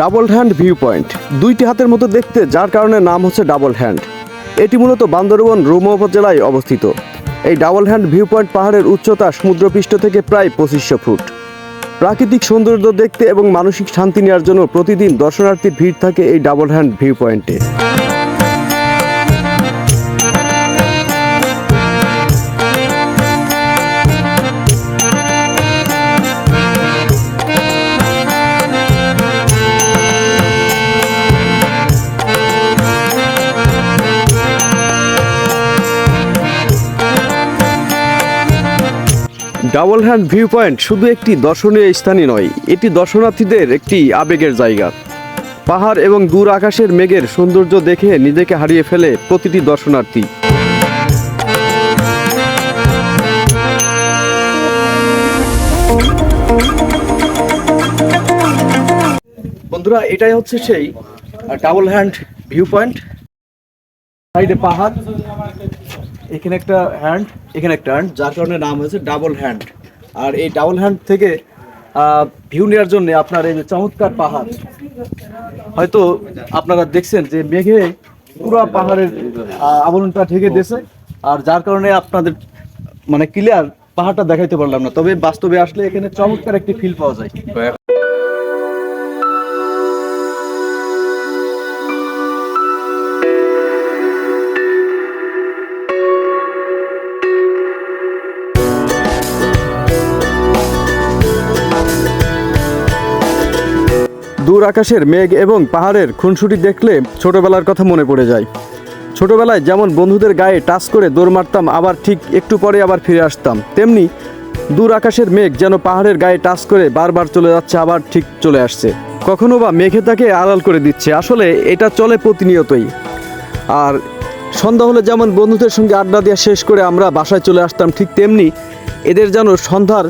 Double hand view point. দুইটি হাতের মতো দেখতে, যার কারণে নাম হচ্ছে ডাবল হ্যান্ড। এটি মূলত বান্দরবন রুমা উপজেলায় অবস্থিত। এই ডাবল হ্যান্ড ভিউ পয়েন্ট পাহাড়ের উচ্চতা সমুদ্রপৃষ্ঠ থেকে প্রায় পঁচিশশো ফুট। প্রাকৃতিক সৌন্দর্য দেখতে এবং মানসিক শান্তি নেওয়ার জন্য প্রতিদিন দর্শনার্থীর ভিড় থাকে এই ডাবল হ্যান্ড ভিউ পয়েন্টে। ডাবল হ্যান্ড ভিউ পয়েন্ট শুধু একটি দর্শনীয় স্থানই নয়, এটি দর্শনার্থীদের একটি আবেগের জায়গা। পাহাড় এবং দূর আকাশের মেঘের সৌন্দর্য দেখে নিজেকে হারিয়ে ফেলে প্রতিটি দর্শনার্থী। বন্ধুরা, এটাই হচ্ছে সেই ডাবল হ্যান্ড ভিউ পয়েন্ট সাইডে পাহাড় এখানে একটা হ্যান্ড এখানে একটা হ্যান্ড যার কারণে নাম হয়েছে ডাবল হ্যান্ড আর এই ডাবল হ্যান্ড থেকে ভিউ নেওয়ার জন্য আপনার এই যে চমৎকার পাহাড়, হয়তো আপনারা দেখছেন যে মেঘে পুরো পাহাড়ের আবরণটা ঢেকে দিয়েছে। আর যার কারণে আপনাদের মানে ক্লিয়ার পাহাড়টা দেখাইতে পারলাম না। তবে বাস্তবে আসলে এখানে চমৎকার একটি ফিল পাওয়া যায়। দূর আকাশের মেঘ এবং পাহাড়ের খুনসুটি দেখলে ছোটবেলার কথা মনে পড়ে যায়। ছোটবেলায় যেমন বন্ধুদের গায়ে টাচ করে দৌড় মারতাম, আবার ঠিক একটু পরে আবার ফিরে আসতাম। তেমনি দূর আকাশের মেঘ যেন পাহাড়ের গায়ে টাচ করে বারবার চলে যাচ্ছে, আবার ঠিক চলে আসছে। কখনো বা মেঘে তাকে আড়াল করে দিচ্ছে। আসলে এটা চলে প্রতিনিয়তই। আর সন্ধ্যা হলে যেমন বন্ধুদের সঙ্গে আড্ডা দেওয়া শেষ করে আমরা বাসায় চলে আসতাম, ঠিক তেমনি এদের যেন সন্ধ্যার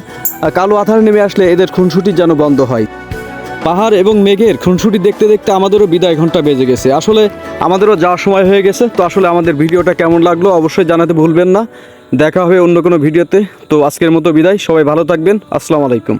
কালো আধার নেমে আসলে এদের খুনসুটি যেন বন্ধ হয়। পাহাড় এবং মেঘের খুনসুটি দেখতে দেখতে আমাদেরও বিদায় ঘণ্টা বেজে গেছে। আসলে আমাদেরও যাওয়ার সময় হয়ে গেছে, তো আসলে আমাদের ভিডিওটা কেমন লাগল অবশ্যই জানাতে ভুলবেন না। দেখা হবে অন্য কোনো ভিডিওতে, তো আজকের মতো বিদায়, সবাই ভালো থাকবেন, আসসালামু আলাইকুম।